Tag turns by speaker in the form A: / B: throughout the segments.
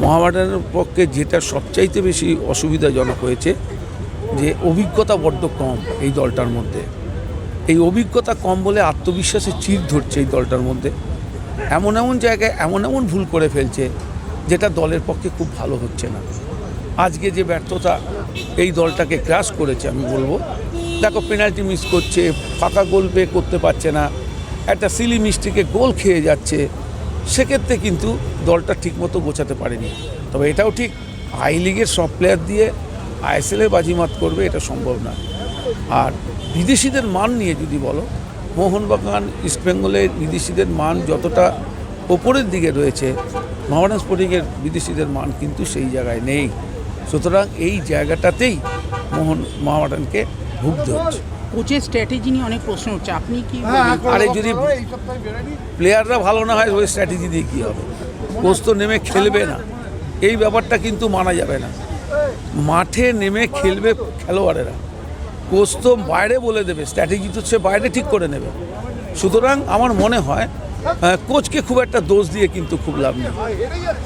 A: মহামেডানের পক্ষে যেটা সবচাইতে বেশি অসুবিধাজনক হয়েছে, যে অভিজ্ঞতা বড্ড কম এই দলটার মধ্যে। এই অভিজ্ঞতা কম বলে আত্মবিশ্বাসে চির ধরছে এই দলটার মধ্যে। এমন এমন জায়গায় এমন এমন ভুল করে ফেলছে, যেটা দলের পক্ষে খুব ভালো হচ্ছে না। আজকে যে ব্যর্থতা এই দলটাকে ক্রাশ করেছে, আমি বলব, দেখো পেনাল্টি মিস করছে, ফাঁকা গোল পে করতে পারছে না, একটা সিলি মিস্টিকে গোল খেয়ে যাচ্ছে সেক্ষেত্রে কিন্তু দলটা ঠিকমতো গোছাতে পারেনি। তবে এটাও ঠিক, আই লিগের সব প্লেয়ার দিয়ে আইএসএলের বাজিমাত করবে এটা সম্ভব না। আর বিদেশিদের মান নিয়ে যদি বলো, মোহনবাগান ইস্টবেঙ্গলের বিদেশিদের মান যতটা ওপরের দিকে রয়েছে মোহামেডান স্পোর্টিংয়ের বিদেশিদের মান কিন্তু সেই জায়গায় নেই। সুতরাং এই জায়গাটাতেই মোহন মোহামেডানকে ভুগতে হচ্ছে।
B: কোচের স্ট্র্যাটেজি নিয়ে অনেক প্রশ্ন হচ্ছে আপনি কি
A: আরে যদি প্লেয়াররা ভালো না হয় ওই স্ট্র্যাটেজি দিয়ে কী হবে? কোচ তো নেমে খেলবে না। এই ব্যাপারটা কিন্তু মানা যাবে না। মাঠে নেমে খেলবে খেলোয়াড়েরা। কোচ তো বাইরে বলে দেবে স্ট্র্যাটেজি তো সে বাইরে ঠিক করে নেবে। সুতরাং আমার মনে হয় আহ, কোচকে খুব একটা দোষ দিয়ে কিন্তু খুব লাভ নেই।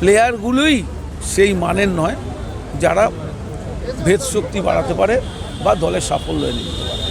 A: প্লেয়ারগুলোই সেই মানের নয় যারা ভেদ শক্তি বাড়াতে পারে বা দলের সাফল্য এনে দিতে পারে।